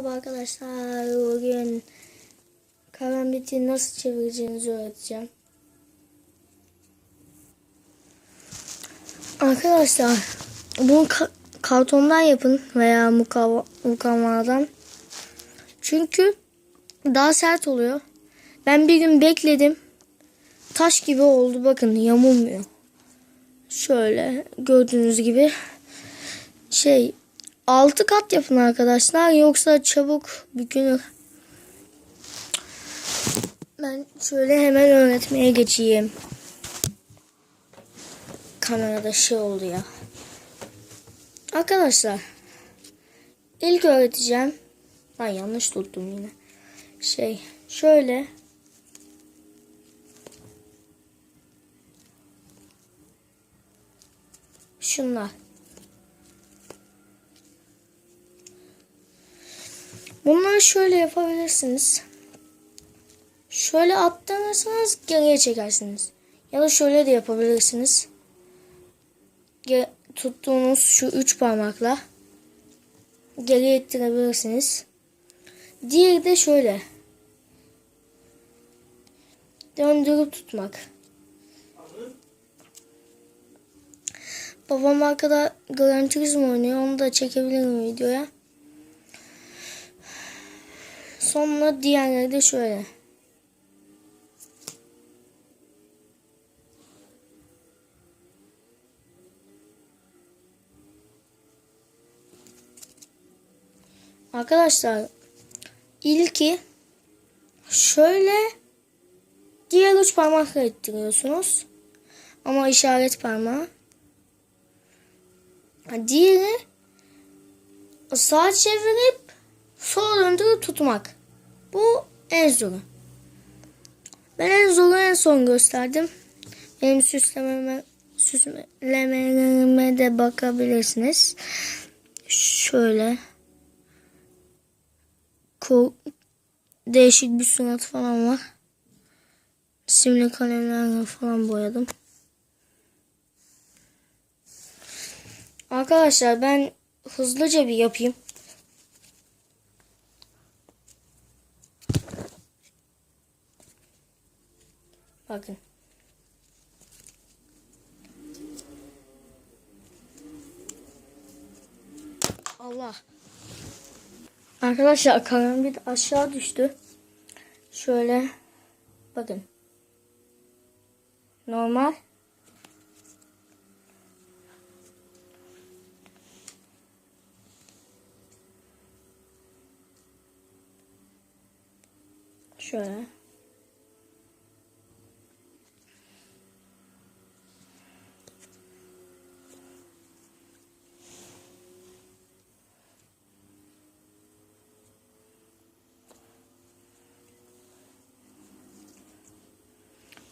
Merhaba arkadaşlar. Bugün karambiti nasıl çevireceğinizi öğreteceğim. Arkadaşlar bunu ka- kartondan yapın veya mukav- mukavvadan. Çünkü daha sert oluyor. Ben bir gün bekledim. Taş gibi oldu bakın yamulmuyor. Şöyle gördüğünüz gibi şey altı kat yapın arkadaşlar yoksa çabuk bükülür. Ben şöyle hemen öğretmeye geçeyim. Kamerada şey oldu ya. Arkadaşlar ilk öğreteceğim. Ben yanlış tuttum yine. Şey şöyle şunlar. Bunları şöyle yapabilirsiniz. Şöyle attırırsanız geriye çekersiniz. Ya da şöyle de yapabilirsiniz. Ge- tuttuğunuz şu üç parmakla geriye ittirebilirsiniz. Diğeri de şöyle. Döndürüp tutmak. Babam arkada Gran Turismo oynuyor. Onu da çekebilirim videoya. Sonra diğerleri de şöyle. Arkadaşlar ilki şöyle diğer üç parmakla ittiriyorsunuz. Ama işaret parmağı. Diğeri sağa çevirip sola döndürüp tutmak. Bu en zoru. Ben en zoru en son gösterdim. Benim süslememe, süslemelerime de bakabilirsiniz. Şöyle. Ko değişik bir surat falan var. Simli kalemlerle falan boyadım. Arkadaşlar ben hızlıca bir yapayım. Bakın. Allah. Arkadaşlar karambit aşağı düştü. Şöyle bakın. Normal. Şöyle.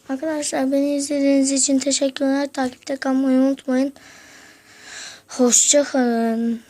Arkadaşlar beni izlediğiniz için teşekkürler. Takipte kalmayı unutmayın. Hoşça kalın.